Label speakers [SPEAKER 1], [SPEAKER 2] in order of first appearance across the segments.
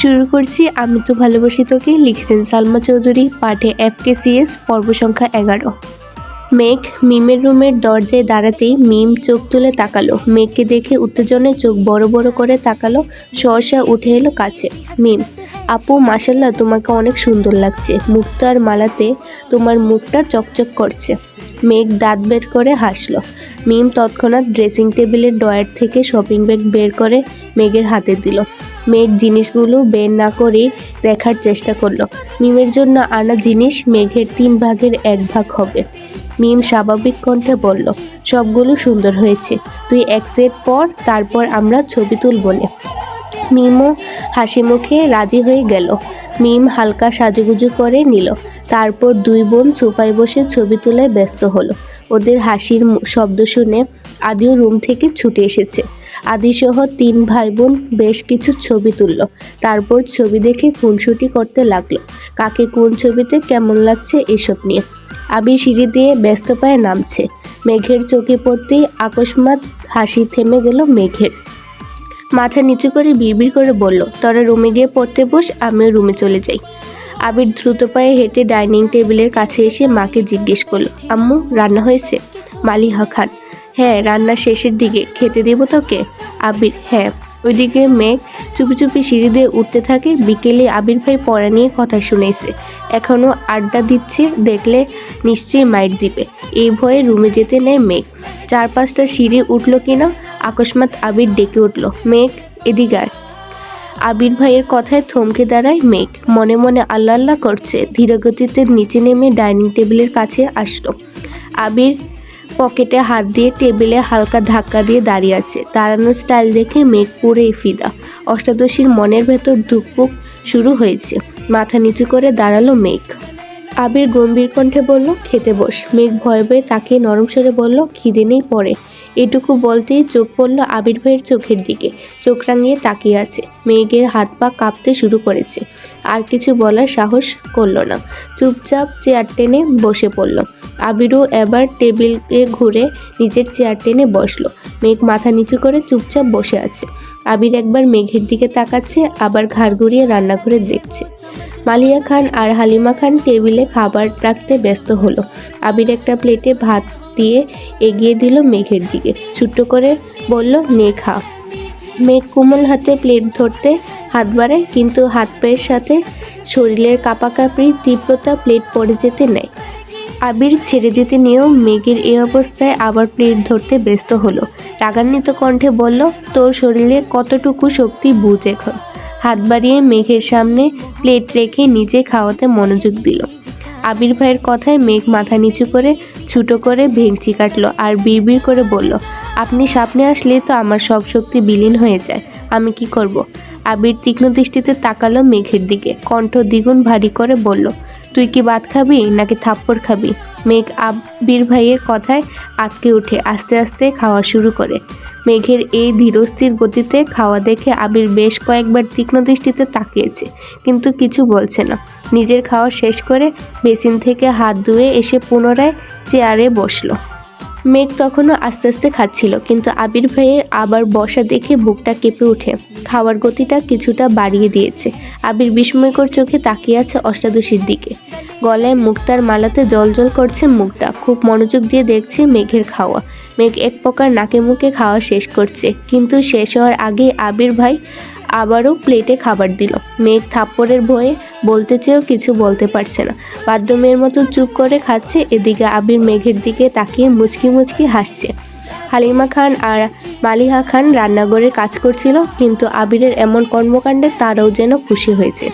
[SPEAKER 1] শুরু করছি, আমি তো ভালোবাসি তোকে, লিখেছেন সালমা চৌধুরী, পাঠে এফ কে পর্ব সংখ্যা এগারো। মেঘ মিমের রুমের দরজায় দাঁড়াতেই মিম চোখ তুলে তাকালো। মেঘকে দেখে উত্তেজনায় চোখ বড় বড় করে তাকালো। সহসা উঠে এলো কাছে। মিম, আপু মাসাল্লাহ তোমাকে অনেক সুন্দর লাগছে। মুক্তার মালাতে তোমার মুখটা চকচক করছে। মেঘ দাঁত বের করে হাসলো। মিম তৎক্ষণাৎ ড্রেসিং টেবিলের ডয়ার থেকে শপিং ব্যাগ বের করে মেঘের হাতে দিল। মেঘ জিনিসগুলো বের না করেই দেখার চেষ্টা করল। মিমের জন্য আনা জিনিস মেঘের তিন ভাগের এক ভাগ হবে। মিম স্বাভাবিক কণ্ঠে বলল, সবগুলো সুন্দর হয়েছে। তুই এক সেট পর, তারপর আমরা ছবি তুলব নে। মিমও হাসি মুখে রাজি হয়ে গেল। মিম হালকা সাজুগুজু করে নিল। তারপর দুই বোন সোফায় বসে ছবি তোলায় ব্যস্ত হলো। ওদের হাসির শব্দ শুনে আদিও রুম থেকে ছুটে এসেছে। আদিসহ তিন ভাই বোন বেশ কিছু ছবি তুলল। তারপর ছবি দেখে খুনসুটি করতে লাগল। কাকে কোন ছবিতে কেমন লাগছে এসব নিয়ে। আবি সিঁড়ি দিয়ে ব্যস্ত পায়ে নামছে। মেঘের চোখে পড়তেই আকস্মাৎ হাসি থেমে গেল মেঘের। মাথা নিচু করে বিড়বিড় করে বলল, তোরা রুমে গিয়ে পড়তে বস, আমিও রুমে চলে যাই। আবির দ্রুত পায়ে হেঁটে ডাইনিং টেবিলের কাছে এসে মাকে জিজ্ঞেস করল, আম্মু, রান্না হয়েছে? মালিহা খান হ্যাঁ রান্না শেষের দিকে খেতে দেবো তোকে। আবির হ্যাঁ ওইদিকে মেঘ চুপি চুপি সিঁড়ি দিয়ে উঠতে থাকে। বিকেলে আবির ভাই পড়া নিয়ে কথা শুনেছে। এখনও আড্ডা দিচ্ছে, দেখলে নিশ্চয়ই মাইট দিবে। এই ভয়ে রুমে যেতে নেয় মেঘ। চার পাঁচটা সিঁড়ি উঠল কিনা, আকস্মাৎ আবির ডেকে উঠল। মেঘ, এদিকে আয়। আবির ভাইয়ের কথায় থমকে দাঁড়ায় মেঘ। মনে মনে আল্লাহ আল্লাহ করছে, ধীরগতিতে নিচে নেমে ডাইনিং টেবিলের কাছে আসলো। আবির পকেটে হাত দিয়ে টেবিলে হালকা ধাক্কা দিয়ে দাঁড়িয়ে আছে। দাঁড়ানোর স্টাইল দেখে মেঘ পুরেই ফিদা। অষ্টাদশীর মনের ভেতর ধুকপুক শুরু হয়েছে। মাথা নিচু করে দাঁড়াল মেঘ। আবির গম্ভীর কণ্ঠে বলল, খেতে বস। মেঘ ভয়ে ভয়ে তাকে নরম সরে বলল, খিদে নেই পরে। এটুকু বলতেই চোখ পড়ল আবির ভাইয়ের চোখের দিকে। চোখ রাঙিয়ে তাকিয়ে আছে। মেঘের হাত পা কাঁপতে শুরু করেছে। আর কিছু বলার সাহস করল না। চুপচাপ চেয়ার টেনে বসে পড়ল। আবিরও এবার টেবিলে ঘুরে নিজের চেয়ার টেনে বসল। মেঘ মাথা নিচু করে চুপচাপ বসে আছে। আবির একবার মেঘের দিকে তাকাচ্ছে, আবার ঘাড় ঘুরিয়ে রান্নাঘরে দেখছে। মালিয়া খান আর হালিমা খান টেবিলে খাবার রাখতে ব্যস্ত হলো। আবির একটা প্লেটে ভাত দিয়ে এগিয়ে দিল মেঘের দিকে। ছোট্ট করে বলল, নে, খা। মেঘ কোমল হাতে প্লেট ধরতে হাত বাড়ায়, কিন্তু হাত পায়ের সাথে শরীরের কাঁপাকাঁপি তীব্রতা প্লেট পড়ে যেতে নেয়। আবির ছেড়ে দিতে নিয়েও মেঘের এই অবস্থায় আবার প্লেট ধরতে ব্যস্ত হলো। রাগান্বিত কণ্ঠে বলল, তোর শরীরে কতটুকু শক্তি বুঝ এখন? হাত বাড়িয়ে মেঘের সামনে প্লেট রেখে নিজে খাওয়াতে মনোযোগ দিল। আবির ভাইয়ের কথায় মেঘ মাথা নিচু করে, ছুটো করে ভেঙচি কাটলো আর বিড়বিড় করে বলল, আপনি সামনে আসলে তো আমার সব শক্তি বিলীন হয়ে যায়, আমি কি করব। আবির তীক্ষ্ণ দৃষ্টিতে তাকালো মেঘের দিকে, কণ্ঠ দ্বিগুণ ভারী করে বলল, তুই কি ভাত খাবি নাকি থাপ্পড় খাবি মেঘ আবির ভাইয়ের কথায় আটকে উঠে আস্তে আস্তে খাওয়া শুরু করে মেঘের এই ধীরস্থির গতিতে খাওয়া দেখে আবির বেশ কয়েকবার তীক্ষ্ণ দৃষ্টিতে তাকিয়েছে, কিন্তু কিছু বলছে না। নিজের খাওয়া শেষ করে বেসিন থেকে হাত ধুয়ে এসে পুনরায় চেয়ারে বসল। মেঘ তখনও আস্তে আস্তে খাচ্ছিল, কিন্তু আবির ভাইয়ের আবার বসা দেখে বুকটা কেঁপে উঠে খাওয়ার গতিটা কিছুটা বাড়িয়ে দিয়েছে। আবির বিস্ময়কর চোখে তাকিয়ে আছে অষ্টাদশীর দিকে। গলায় মুক্তার মালাতে জল জল করছে মুখটা। খুব মনোযোগ দিয়ে দেখছে মেঘের খাওয়া। মেঘ এক প্রকার নাকে মুখে খাওয়া শেষ করছে, কিন্তু শেষ হওয়ার আগে আবির ভাই আবারও প্লেটে খাবার দিল। মেঘ থাপ্পড়ের ভয়ে বলতে চেয়েও কিছু বলতে পারছে না। বাদ্য মেয়ের মতো চুপ করে খাচ্ছে, এদিকে আবির মেঘের দিকে তাকিয়ে মুচকি মুচকি হাসছে। হালিমা খান আর মালিহা খান রান্নাঘরে কাজ করছিল, কিন্তু আবিরের এমন কর্মকাণ্ডে তারাও যেন খুশি হয়েছে।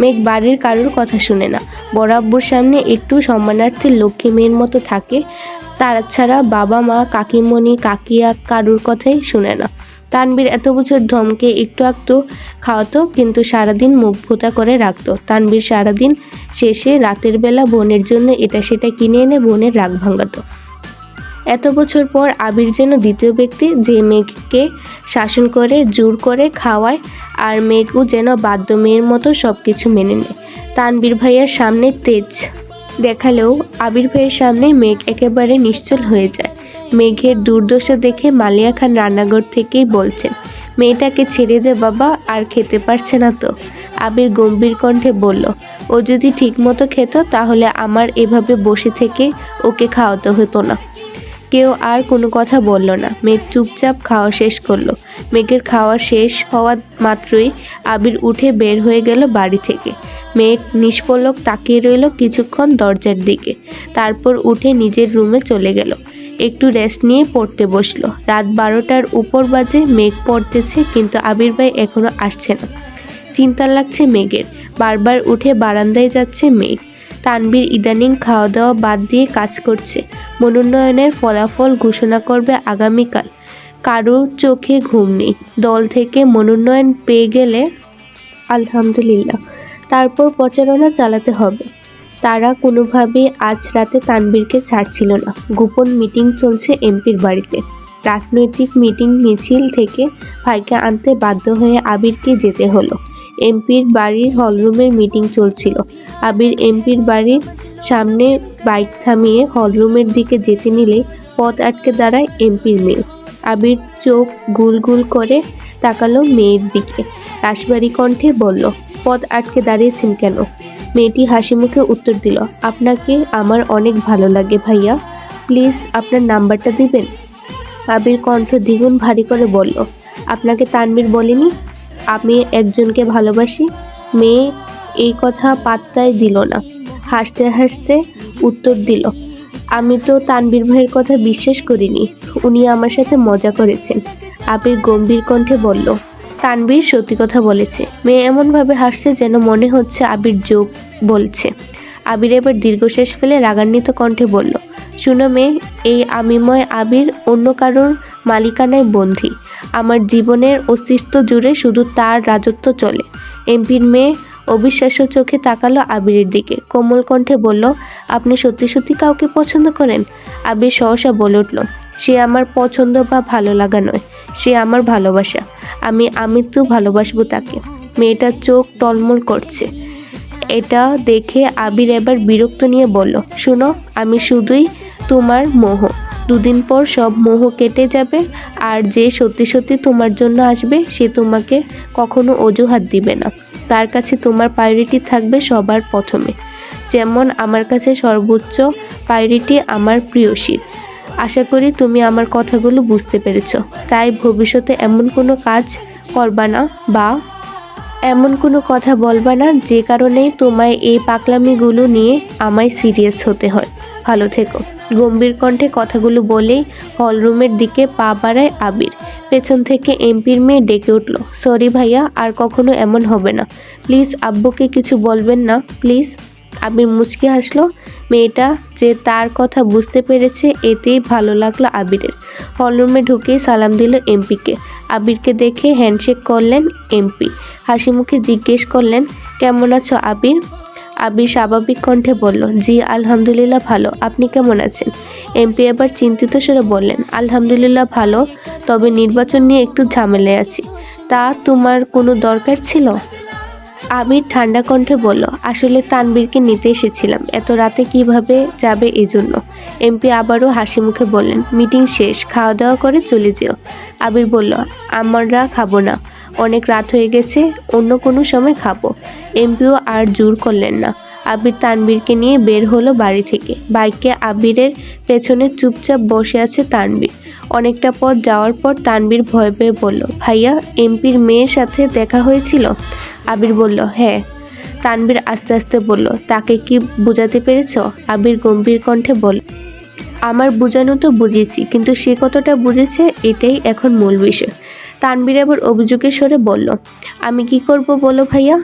[SPEAKER 1] মেঘ বাড়ির কারোর কথা শুনে না। বড় আব্বুর সামনে একটু সম্মানার্থে লক্ষ্মী মেয়ের মতো থাকে, তারা ছাড়া বাবা মা কাকিমণি, কাকিয়া কারুর কথাই শুনে না। তানবীর এত বছর ধমকে একটু একটু খাওয়াতো, কিন্তু সারাদিন মুখ ভোতা করে রাখতো। তানবীর সারাদিন শেষে রাতের বেলা বোনের জন্য এটা সেটা কিনে এনে বোনের রাগ ভাঙাতো। এত বছর পর আবির যেন দ্বিতীয় ব্যক্তি, যে মেঘকে শাসন করে, জোর করে খাওয়ায়, আর মেঘও যেন বাদ্য মেয়ের মতো সব কিছু মেনে নেয়। তানবীর ভাইয়ের সামনে তেজ দেখালেও আবির ভাইয়ের সামনে মেঘ একেবারে নিশ্চল হয়ে যায়। মেঘের দুর্দশা দেখে মালিয়া খান রান্নাঘর থেকেই বলছেন, মেয়েটাকে ছেড়ে দে বাবা, আর খেতে পারছে না তো। আবির গম্ভীর কণ্ঠে বলল, ও যদি ঠিকমতো খেত, তাহলে আমার এভাবে বসে থেকে ওকে খাওয়াতে হতো না। কেউ আর কোনো কথা বলল না। মেঘ চুপচাপ খাওয়া শেষ করল। মেঘের খাওয়া শেষ হওয়া মাত্রই আবির উঠে বের হয়ে গেল বাড়ি থেকে। মেঘ নিষ্পলক তাকিয়ে রইল কিছুক্ষণ দরজার দিকে। তারপর উঠে নিজের রুমে চলে গেল। একটু রেস্ট নিয়ে পড়তে বসল। রাত বারোটার উপর বাজে মেঘ পড়তেছে, কিন্তু আবির ভাই এখনও আসছে না। চিন্তা লাগছে মেঘের। বারবার উঠে বারান্দায় যাচ্ছে মেঘ। তানবীর ইদানিং খাওয়া দাওয়া বাদ দিয়ে কাজ করছে। মনোনয়নের ফলাফল ঘোষণা করবে আগামীকাল। কারোর চোখে ঘুম নেই। দল থেকে মনোনয়ন পেয়ে গেলে আলহামদুলিল্লাহ। তারপর প্রচারণা চালাতে হবে। তারা কোনোভাবে আজ রাতে তানবীরকে ছাড়ছিল না। গোপন মিটিং চলছে এমপির বাড়িতে। রাজনৈতিক মিটিং মিছিল থেকে ভাইকে আনতে বাধ্য হয়ে আবিরকে যেতে হলো। এমপির বাড়ির হলরুমের মিটিং চলছিল। আবির এমপির বাড়ির সামনে বাইক থামিয়ে হলরুমের দিকে যেতে নিলে পথ আটকে দাঁড়ায় এমপির মেয়ে। আবির চোখ গুল গুল করে তাকালো মেয়ের দিকে। রাশবাড়ি কণ্ঠে বলল, পথ আটকে দাঁড়িয়েছেন কেন? মেয়েটি হাসি মুখে উত্তর দিল, আপনাকে আমার অনেক ভালো লাগে ভাইয়া। প্লিজ আপনার নাম্বারটা দিবেন? আবির কণ্ঠ দ্বিগুণ ভারী করে বলল, আপনাকে তানবীর বলেনি? আমি একজনকে ভালোবাসি। মেয়ে এই কথা পাত্তায় দিল না। হাসতে হাসতে উত্তর দিল, আমি তো তানবীর ভাইয়ের কথা বিশ্বাস করিনি। উনি আমার সাথে মজা করেছেন। আবির গম্ভীর কণ্ঠে বলল তানবীর সত্যি কথা বলেছে। মেয়ে এমনভাবে হাসছে যেন মনে হচ্ছে আবির যোগ বলছে। আবির এবার দীর্ঘশ্বাস ফেলে রাগান্বিত কণ্ঠে বলল, শুনো মেয়ে, এই আমিময় আবির অন্য কারোর মালিকানায় বন্দী। আমার জীবনের অস্তিত্ব জুড়ে শুধু তার রাজত্ব চলে এমপির মেয়ে অবিশ্বাস্য চোখে তাকালো আবিরের দিকে। কোমল কণ্ঠে বলল, আপনি সত্যি সত্যি কাউকে পছন্দ করেন? আবির সহসা বলে উঠল, সে আমার পছন্দ বা ভালো লাগা নয়। সে আমার ভালোবাসা। আমি আমি তো ভালোবাসবো তাকে। মেয়েটার চোখ টলমল করছে। এটা দেখে আবির এবার বিরক্ত নিয়ে বলল, শুনো, আমি শুধুই তোমার মোহ। দুদিন পর সব মোহ কেটে যাবে, আর যে সত্যি সত্যি তোমার জন্য আসবে, সে তোমাকে কখনো অজুহাত দিবে না। তার কাছে তোমার প্রায়োরিটি থাকবে সবার প্রথমে। যেমন আমার কাছে সর্বোচ্চ প্রায়োরিটি আমার প্রিয়সীর আশা করি তুমি আমার কথাগুলো বুঝতে পেরেছ। তাই ভবিষ্যতে এমন কোনো কাজ করবা না বা এমন কোনো কথা বলবা না যে কারণে তোমায় এই পাকলামিগুলো নিয়ে আমায় সিরিয়াস হতে হয়। ভালো থেকো। গম্ভীর কণ্ঠে কথাগুলো বলেই হলরুমের দিকে পা বাড়ায় আবির। পেছন থেকে এমপির মেয়ে ডেকে উঠল, সরি ভাইয়া, আর কখনো এমন হবে না। প্লিজ, আব্বুকে কিছু বলবেন না, প্লিজ। আবির মুচকি হাসলো মেয়েটা যে তার কথা বুঝতে পেরেছে, এতেই ভালো লাগল আবিরের। হলরুমে ঢুকেই সালাম দিল এমপিকে। আবিরকে দেখে হ্যান্ডশেক করলেন এমপি। হাসি মুখে জিজ্ঞেস করলেন, কেমন আছো আবির? আবির স্বাভাবিক কণ্ঠে বলল, জি, আলহামদুলিল্লাহ ভালো। আপনি কেমন আছেন? এমপি এবার চিন্তিত সুরে বললেন, আলহামদুলিল্লাহ ভালো, তবে নির্বাচন নিয়ে একটু ঝামেলায় আছি। তা তোমার কোনো দরকার ছিল? আবির ঠান্ডা কণ্ঠে বলল আসলে তানবীরকে নিতে এসেছিলাম। এত রাতে কীভাবে যাবে এজন্য? এমপি আবারও হাসি মুখে বললেন, মিটিং শেষ খাওয়া দাওয়া করে চলে যেও। আবির বলল, আমরা খাব না। অনেক রাত হয়ে গেছে, অন্য কোনো সময় খাব। এমপিও আর জোর করলেন না। আবির তানবীরকে নিয়ে বের হলো বাড়ি থেকে। বাইকে আবিরের পেছনে চুপচাপ বসে আছে তানবীর। অনেকটা পথ যাওয়ার পর তানবীর ভয় পেয়ে বলল, ভাইয়া, এমপির মেয়ের সাথে দেখা হয়েছিল? আবির বলল হ্যাঁ। তানবীর আস্তে আস্তে বলল, তাকে কি বোঝাতে পেরেছ? আবির গম্ভীর কণ্ঠে বলল, আমার বোঝানো তো বুঝেছি, কিন্তু সে কতটা বুঝেছে এটাই এখন মূল বিষয়। তানবীর আবার অভিযোগের স্বরে বলল, আমি কি করব বলো ভাইয়া?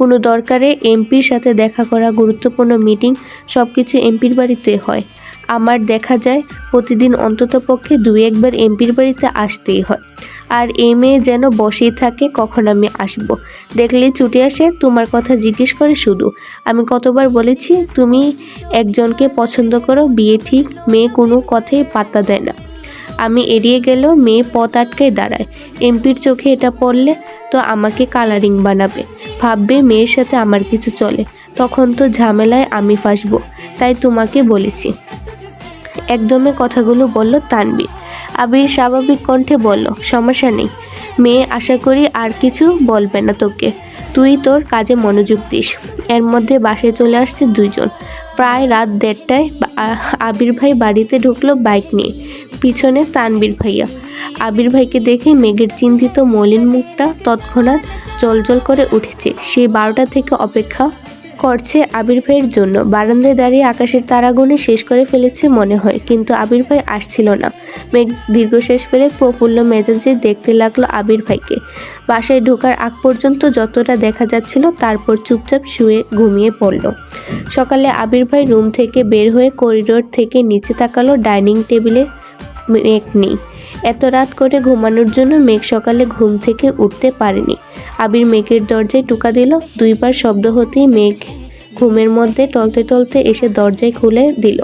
[SPEAKER 1] কোনো দরকারে এমপির সাথে দেখা করা গুরুত্বপূর্ণ মিটিং সব কিছু এমপির বাড়িতে হয়। আমার দেখা যায়, প্রতিদিন অন্তত পক্ষে দুই একবার এমপির বাড়িতে আসতেই হয়। আর এই মেয়ে যেন বসেই থাকে, কখন আমি আসব। দেখলে ছুটে আসে, তোমার কথা জিজ্ঞেস করে শুধু। আমি কতবার বলেছি, তুমি একজনকে পছন্দ করো, বিয়ে ঠিক, মেয়ে কোনো কথাই পাত্তা দেয় না। আমি এড়িয়ে গেলেও মেয়ে পথ আটকায় দাঁড়ায়। এমপির চোখে এটা পড়লে তো আমাকে কালারিং বানাবে। ভাববে মেয়ের সাথে আমার কিছু চলে। তখন তো ঝামেলায় আমি ফাঁসবো, তাই তোমাকে বলেছি। একদমে কথাগুলো বলল তানবীর। আবির স্বাভাবিক কণ্ঠে বলল, সমস্যা নেই। মেয়ে, আশা করি আর কিছু বলবে না তোকে। তুই তোর কাজে মনোযোগ দিস। এর মধ্যে বাসে চলে আসছে দুইজন। প্রায় রাত দেড়টায় আবির ভাই বাড়িতে ঢুকলো বাইক নিয়ে। পিছনে তানবীর ভাইয়া। আবির ভাইকে দেখে মেঘের চিন্তিত মলিন মুখটা তৎক্ষণাৎ জলজল করে উঠেছে। সে বারোটা থেকে অপেক্ষা করছে আবির ভাইয়ের জন্য। বারান্দায় দাঁড়িয়ে আকাশের তারাগুনে শেষ করে ফেলেছে মনে হয়, কিন্তু আবির ভাই আসছিল না। মেঘ দীর্ঘশ্বাস ফেলে প্রফুল্ল মেজাজে দেখতে লাগল আবির ভাইকে। বাসায় ঢোকার আগ পর্যন্ত যতটা দেখা যাচ্ছিল তারপর চুপচাপ শুয়ে ঘুমিয়ে পড়ল। সকালে আবির ভাই রুম থেকে বের হয়ে করিডোর থেকে নিচে তাকালো ডাইনিং টেবিলে মেঘ নেই। এত রাত করে ঘুমানোর জন্য মেঘ সকালে ঘুম থেকে উঠতে পারেনি। আবির মেঘের দরজায় টুকা দিল, দুইবার শব্দ হতেই মেঘ ঘুমের মধ্যে টলতে টলতে এসে দরজায় খুলে দিল।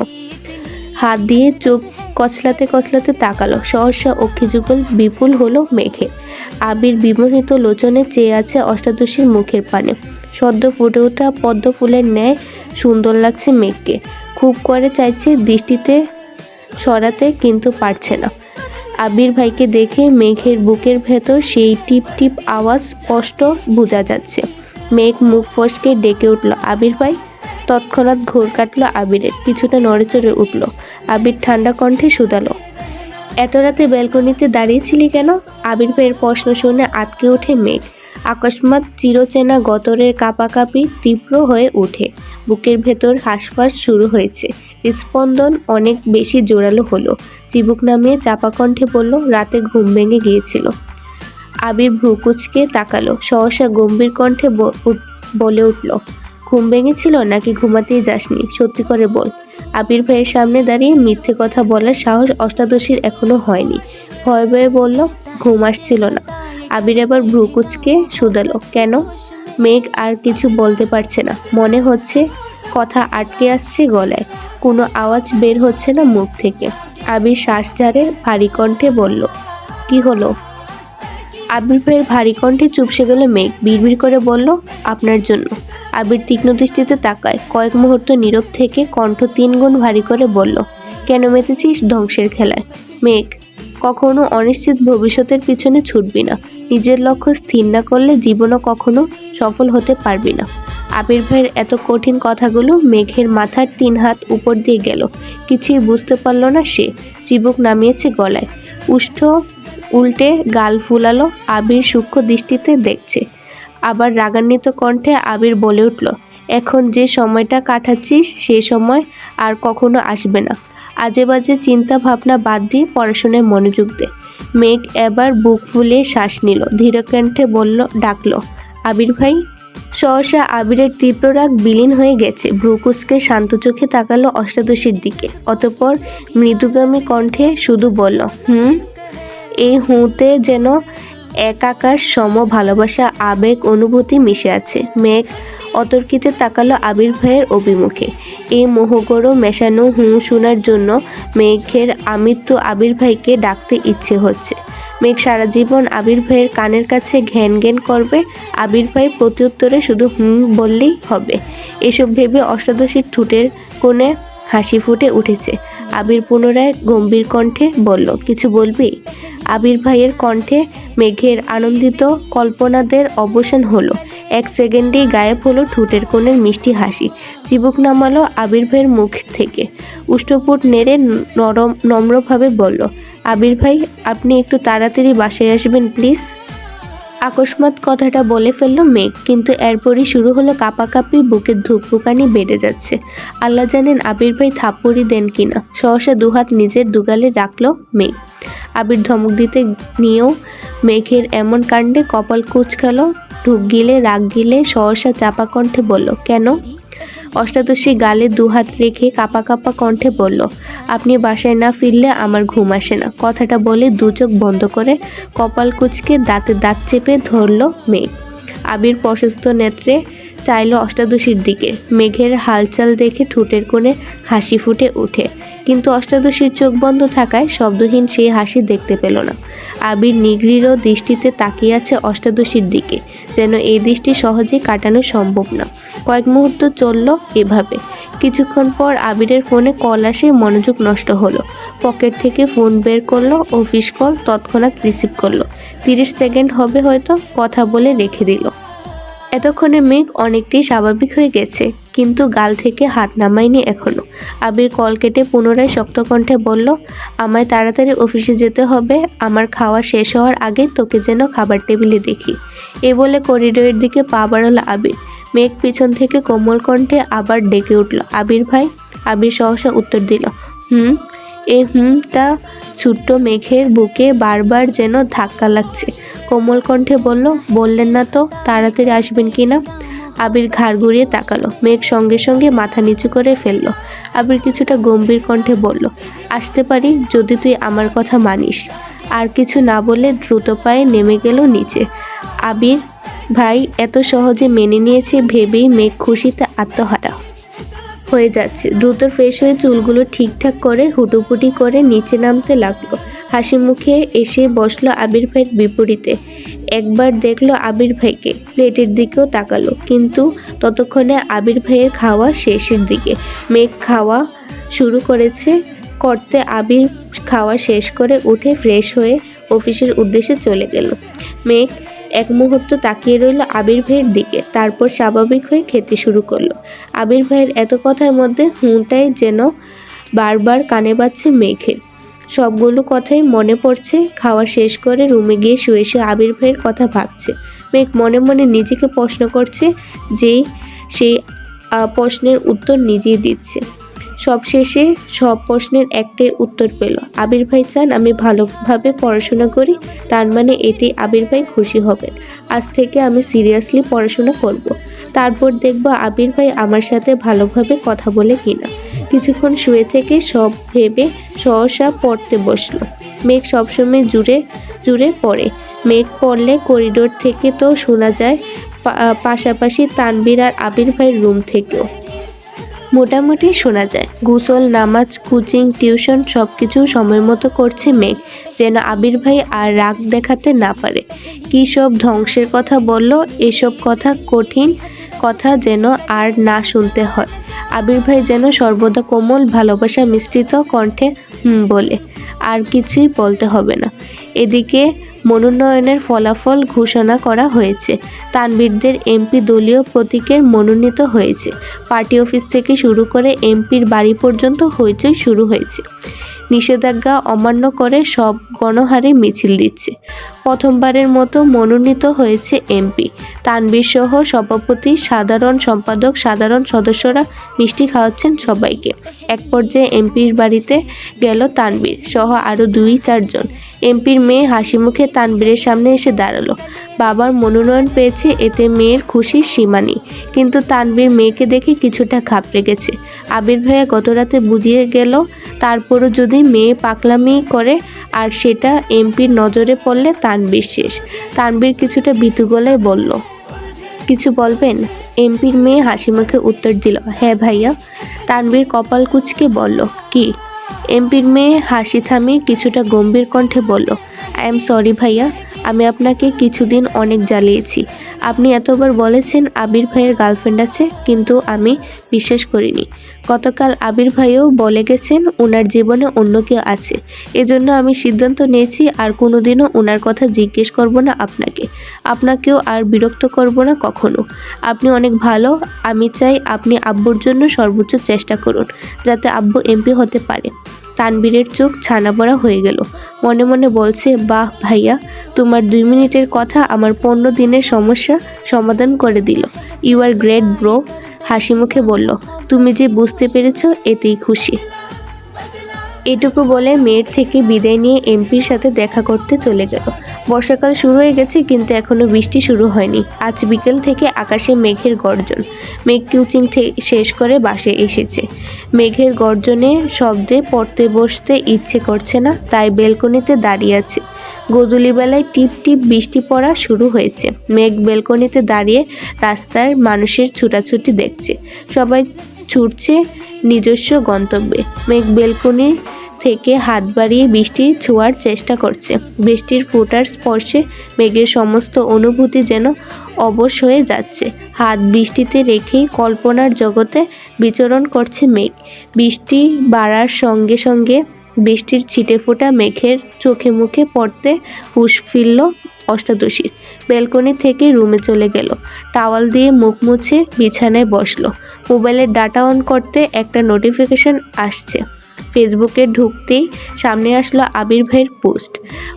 [SPEAKER 1] হাত দিয়ে চোখ কচলাতে কচলাতে তাকালো, সহসা অক্ষিযুগল বিপুল হলো মেঘে। আবির বিমোহিত লোচনে চেয়ে আছে অষ্টাদশীর মুখের পানে। সদ্য ফুটে ওঠা পদ্ম ফুলের ন্যায় সুন্দর লাগছে মেঘকে। খুব করে চাইছে দৃষ্টিতে সরাতে কিন্তু পারছে না। আবির ভাইকে দেখে মেঘের বুকের ভেতর সেই টিপ টিপ আওয়াজ স্পষ্ট বোঝা যাচ্ছে। মেঘ মুখ ফসকে ডেকে উঠল। আবির ভাই তৎক্ষণাৎ ঘোর কাটলো আবিরের। কিছুটা নড়েচড়ে উঠল। আবির ঠান্ডা কণ্ঠে শুধালো, এত রাতে ব্যালকনিতে দাঁড়িয়েছিলি কেন? আবির ভাইয়ের প্রশ্ন শুনে আটকে ওঠে মেঘ। আকস্মাৎ চিরচেনা গতরের কাঁপাকাঁপি তীব্র হয়ে ওঠে। বুকের ভেতর হাঁসফাঁস শুরু হয়েছে। স্পন্দন অনেক বেশি জোরালো হলো। চিবুক নামিয়ে চাপা কণ্ঠে বলল, রাতে ঘুম ভেঙে গিয়েছিল। আবির ভ্রুকুচকে তাকালো। সহসা গম্ভীর কণ্ঠে বলে উঠল, ঘুম ভেঙেছিল নাকি ঘুমাতেই যাসনি? সত্যি করে বল। আবির ভাইয়ের সামনে দাঁড়িয়ে মিথ্যে কথা বলার সাহস অষ্টাদশীর এখনও হয়নি। ভয়ে ভয়ে বলল, ঘুম আসছিল না। আবির এবার ভ্রুকুচকে শুধালো। কেন? মেঘ আর কিছু বলতে পারছে না। মনে হচ্ছে কথা আটকে আসছে গলায়। কোনো আওয়াজ বের হচ্ছে না মুখ থেকে। আবির শ্বাস ঝাড়ে ভারী কণ্ঠে বলল, কি হলো? আবির ভাইয়ের ভারী কণ্ঠে চুপসে গেল মেঘ। বিড়বিড় করে বলল, আপনার জন্য। আবির তীক্ষ্ণ দৃষ্টিতে তাকায়। কয়েক মুহূর্ত নীরব থেকে কণ্ঠ তিন গুণ ভারী করে বলল, কেন মেতেছিস ধ্বংসের খেলায়? মেঘ, কখনো অনিশ্চিত ভবিষ্যতের পিছনে ছুটবি না। নিজের লক্ষ্য স্থির না করলে জীবনও কখনো সফল হতে পারবি না। আবির ভাইয়ের এত কঠিন কথাগুলো মেঘের মাথার তিন হাত উপর দিয়ে গেল। কিছুই বুঝতে পারল না সে। চিবুক নামিয়েছে গলায়। উষ্ঠ উল্টে গাল ফুলালো আবির সূক্ষ্ম দৃষ্টিতে দেখছে। আবার রাগান্বিত কণ্ঠে আবির বলে উঠল, এখন যে সময়টা কাটাচ্ছিস, সে সময় আর কখনো আসবে না। আজে বাজে চিন্তা ভাবনা বাদ দিয়ে পড়াশোনায় মনোযোগ দে। মেঘ এবার বুক ফুলিয়ে শ্বাস নিল। ধীরকণ্ঠে বলল, ডাকলো। আবির ভাই? সহসা আবিরের তীব্র রাগ বিলীন হয়ে গেছে। ভ্রুকুচকে শান্ত চোখে তাকালো অষ্টাদশীর দিকে। অতঃপর মৃদুগামী কণ্ঠে শুধু বলল, হুম, এই হুঁতে যেন একাকাশ সম ভালোবাসা, আবেগ, অনুভূতি মিশে আছে। মেঘ অতর্কিতে তাকালো আবির ভাইয়ের অভিমুখে। এই মোহগড় মেশানো হুঁ শোনার জন্য মেঘের আমৃত্যু আবির ভাইকে ডাকতে ইচ্ছে হচ্ছে। মেঘ সারা জীবন আবির ভাইয়ের কানের কাছে ঘ্যান ঘ্যান করবে। আবির ভাই প্রত্যুত্তরে শুধু হুম বললেই হবে। এসব ভেবে অষ্টাদশীর ঠুটের কোণে হাসি ফুটে উঠেছে। আবির পুনরায় গম্ভীর কণ্ঠে বলল, কিছু বলবি? আবির ভাইয়ের কণ্ঠে মেঘের আনন্দিত কল্পনাদের অবসান হলো। এক সেকেন্ডেই গায়েব হলো ঠুটের কোণের মিষ্টি হাসি। চিবুক নামালো আবির ভাইয়ের মুখ থেকে। উষ্ঠপুট নেড়ে নরম, নম্রভাবে বলল, আবির ভাই, আপনি একটু তাড়াতাড়ি বাসায় আসবেন, প্লিজ? আকস্মাৎ কথাটা বলে ফেলল মেঘ, কিন্তু এরপরই শুরু হলো কাপাকাপি, বুকের ধুকপুকানি বেড়ে যাচ্ছে। আল্লাহ জানেন আবির ভাই থাপ্পড়ি দেন কিনা। সহসা দুহাত নিজের দুগালে রাখল মেঘ। আবির ধমক দিতে নিয়েও মেঘের এমন কাণ্ডে কপাল কুচকালো, ঢুক গিলে, রাগ গিলে সহসা চাপা কণ্ঠে বলল, কেন? অষ্টাদশী গালে দুহাত রেখে কাপা কাপা কণ্ঠে বলল, আপনি বাসায় না ফিরলে আমার ঘুম আসে না। কথাটা বলে দু চোখ বন্ধ করে কপাল কুচকে দাঁতে দাঁত চেপে ধরল মেয়ে। আবির প্রশস্ত নেত্রে চাইল অষ্টাদশীর দিকে। মেঘের হালচাল দেখে ঠোঁটের কোণে হাসি ফুটে ওঠে। কিন্তু অষ্টাদশীর চোখ বন্ধ থাকায় শব্দহীন সেই হাসি দেখতে পেল না। আবির নিগৃঢ় দৃষ্টিতে তাকিয়ে আছে অষ্টাদশীর দিকে, যেন এই দৃষ্টি সহজে কাটানো সম্ভব না। কয়েক মুহূর্ত চলল এভাবে। কিছুক্ষণ পর আবিরের ফোনে কল আসে, মনোযোগ নষ্ট হলো। পকেট থেকে ফোন বের করল, অফিস কল তৎক্ষণাৎ রিসিভ করল। তিরিশ সেকেন্ড হবে হয়তো, কথা বলে রেখে দিল। এতক্ষণে মেঘ অনেকটাই স্বাভাবিক হয়ে গেছে, কিন্তু গাল থেকে হাত নামায়নি এখনও। আবির কল কেটে পুনরায় শক্ত কণ্ঠে বলল, আমায় তাড়াতাড়ি অফিসে যেতে হবে, আমার খাওয়া শেষ হওয়ার আগে তোকে যেন খাবার টেবিলে দেখি। এ বলে করিডোরের দিকে পা বাড়ালো আবির। মেঘ পিছন থেকে কোমল কণ্ঠে আবার ডেকে উঠল, আবির ভাই? আবির সহসা উত্তর দিল, হুম। এ হুমটা ছোট্ট মেঘের বুকে বারবার যেন ধাক্কা লাগছে। কোমল কণ্ঠে বলল, বললেন না তো, তাড়াতাড়ি আসবেন কি না? আবির ঘাড় ঘুরিয়ে তাকালো। মেঘ সঙ্গে সঙ্গে মাথা নিচু করে ফেলল। আবির কিছুটা গম্ভীর কণ্ঠে বলল, আসতে পারি যদি তুই আমার কথা মানিস। আর কিছু না বলে দ্রুত পায়ে নেমে গেল নিচে। আবির, ভাই, এত সহজে মেনে নিয়েছে ভেবেই মেঘ খুশিতে আত্মহারা। হয়ে যাচ্ছে। দ্রুত ফ্রেশ হয়ে চুলগুলো ঠিকঠাক করে, হুটুপুটি করে নিচে নামতে লাগল। হাসি মুখে এসে বসল আবির ভাইয়ের বিপরীতে। একবার দেখল আবির ভাইকে, প্লেটের দিকেও তাকালো। কিন্তু ততক্ষণে আবির ভাইয়ের খাওয়া শেষের দিকে। মেঘ খাওয়া শুরু করেছে করতে আবির খাওয়া শেষ করে উঠে ফ্রেশ হয়ে অফিসের উদ্দেশ্যে চলে গেল। মেঘ এক মুহূর্ত তাকিয়ে রইল আবির ভাইয়ের দিকে, তারপর স্বাভাবিক হয়ে খেতে শুরু করল। আবির ভাইয়ের এত কথার মধ্যে হুঁটাই যেন বারবার কানে বাজছে মেঘের। সবগুলো কথাই মনে পড়ছে, খাওয়া শেষ করে রুমে গিয়ে শুয়ে শুয়ে আবির ভাইয়ের কথা ভাবছে। মেঘ মনে মনে নিজেকে প্রশ্ন করছে যে সেই প্রশ্নের উত্তর নিজেই দিচ্ছে। সবশেষে সব প্রশ্নের একটাই উত্তর পেল। আবির ভাই চান আমি ভালোভাবে পড়াশোনা করি, তার মানে এটি আবির ভাই খুশি হবেন। আজ থেকে আমি সিরিয়াসলি পড়াশোনা করব। তারপর দেখব আবির ভাই আমার সাথে ভালোভাবে কথা বলে কিনা। কিছুক্ষণ শুয়ে থেকে সব ভেবে সহসা পড়তে বসল। মেঘ সবসময় জুড়ে জুড়ে পড়ে। মেঘ পড়লে করিডোর থেকে তো শোনা যায় পাশাপাশি তানবির আর আবির ভাইয়ের রুম থেকেও। মোটামুটি শোনা যায়। গোসল, নামাজ, কোচিং, টিউশন সব কিছু সময় মতো করছে মেঘ যেন আবির ভাই আর রাগ দেখাতে না পারে। কী সব ধ্বংসের কথা বলল, এসব কথা কঠিন কথা যেন আর না শুনতে হয়। আবির ভাই যেন সর্বদা কোমল, ভালোবাসা মিশ্রিত কণ্ঠে বলে। আর কিছুই বলতে হবে না। এদিকে মনোনয়নের ফলাফল ঘোষণা করা হয়েছে। তানবীরদের এমপি দলীয় প্রতীকের মনোনীত হয়েছে। পার্টি অফিস থেকে শুরু করে এমপির বাড়ি পর্যন্ত হইচই শুরু হয়েছে। নিষেধাজ্ঞা অমান্য করে সব গণহারে মিছিল দিচ্ছে। প্রথমবারের মতো মনোনীত হয়েছে এমপি। তানবীর সহ সভাপতি, সাধারণ সম্পাদক, সাধারণ সদস্যরা মিষ্টি খাওয়াচ্ছেন সবাইকে। এক পর্যায়ে এমপির বাড়িতে গেল তানবীর সহ আরও দুই চারজন এমপির মেয়ে হাসি মুখে তানবীরের সামনে এসে দাঁড়াল। বাবার মনোনয়ন পেয়েছে এতে মেয়ের খুশির সীমা নেই কিন্তু তানবীর মেয়েকে দেখে কিছুটা ঘাবড়ে গেছে। আবির ভাইয়া গত রাতে বুঝিয়ে গেল তারপরও যদি মেয়ে পাকলামি করে আর সেটা এমপির নজরে পড়লে তানবির শেষ। তানবীর কিছুটা ভীতু গলায় বলল, কিছু বলবেন? এমপির মেয়ে হাসি মুখে উত্তর দিল হ্যাঁ ভাইয়া। তানবীর কপাল কুচকে বলল, কি? এমপির মেয়ে হাসি থামিয়ে কিছুটা গম্ভীর কণ্ঠে বলল, আই এম সরি ভাইয়া, আমি আপনাকে কিছুদিন অনেক জ্বালিয়েছি। আপনি এতবার বলেছেন আবির ভাইয়ের গার্লফ্রেন্ড আছে, কিন্তু আমি বিশ্বাস করিনি। গতকাল আবির ভাইও বলে গেছেন ওনার জীবনে অন্য কেউ আছে। এজন্য আমি সিদ্ধান্ত নিয়েছি, আর কোনোদিনও ওনার কথা জিজ্ঞেস করব না আপনাকে। আপনাকেও আর বিরক্ত করব না কখনো। আপনি অনেক ভালো, আমি চাই আপনি আব্বুর জন্য সর্বোচ্চ চেষ্টা করুন, যাতে আব্বু এমপি হতে পারে। তানবীরের চোখ ছানা বড়া হয়ে গেল। মনে মনে বলছে, বাহ ভাইয়া, তোমার দুই মিনিটের কথা আমার পনেরো দিনের সমস্যা সমাধান করে দিল। You are great bro. হাসি মুখে বলল, তুমি যে বুঝতে পেরেছ, এতেই খুশি। এটুকু বলে মেয়ের থেকে বিদায় নিয়ে এমপির সাথে দেখা করতে চলে গেল। বর্ষাকাল শুরু হয়ে গেছে, কিন্তু এখনও বৃষ্টি শুরু হয়নি। আজ বিকেল থেকে আকাশে মেঘের গর্জন। মেঘ কিউচিং শেষ করে বাসে এসেছে। মেঘের গর্জনের শব্দে পড়তে বসতে ইচ্ছে করছে না, তাই বেলকনিতে দাঁড়িয়ে আছে। গোধূলিবেলায় টিপ টিপ বৃষ্টি পড়া শুরু হয়েছে। মেঘ বেলকনিতে দাঁড়িয়ে রাস্তার মানুষের ছুটাছুটি দেখছে। সবাই ছুটছে নিজস্ব গন্তব্যে। মেঘ বেলকনি থেকে হাত বাড়িয়ে বৃষ্টি ছোঁয়ার চেষ্টা করছে। বৃষ্টির ফোঁটার স্পর্শে মেঘের সমস্ত অনুভূতি যেন অবশ হয়ে যাচ্ছে। হাত বৃষ্টিতে রেখেই কল্পনার জগতে বিচরণ করছে মেঘ। বৃষ্টি বাড়ার সঙ্গে সঙ্গে বৃষ্টির ছিটে ফোটা মেঘের চোখে মুখে পড়তে হুশ ফিরল অষ্টাদশীর ব্যালকনি থেকে রুমে চলে গেল। টাওয়াল দিয়ে মুখ মুছে বিছানায় বসল। মোবাইলের ডাটা অন করতে একটা নোটিফিকেশন আসছে। ফেসবুকে ঢুকতেই সামনে আসলো আবির ভাইয়ের পোস্ট।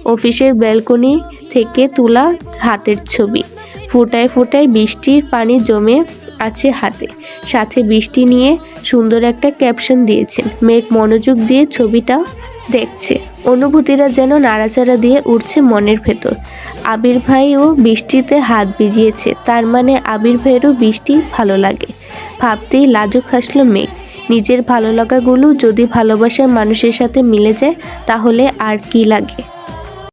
[SPEAKER 1] অফিসের ব্যালকনি থেকে তোলা হাতের ছবি। ফোটায় ফোটায় বৃষ্টির পানি জমে আছে হাতে। সাথে বৃষ্টি নিয়ে সুন্দর একটা ক্যাপশন দিয়েছেন। মেঘ মনোযোগ দিয়ে ছবিটা দেখছে। অনুভূতিরা যেন নাড়াচাড়া দিয়ে উঠছে মনের ভেতর। আবির ভাইও বৃষ্টিতে হাত ভিজিয়েছে। তার মানে আবির ভাইয়েরও বৃষ্টি ভালো লাগে। ভাবতেই লাজুক হাসলো মেঘ। নিজের ভালো লাগাগুলো যদি ভালোবাসার মানুষের সাথে মিলে যায়, তাহলে আর কি লাগে?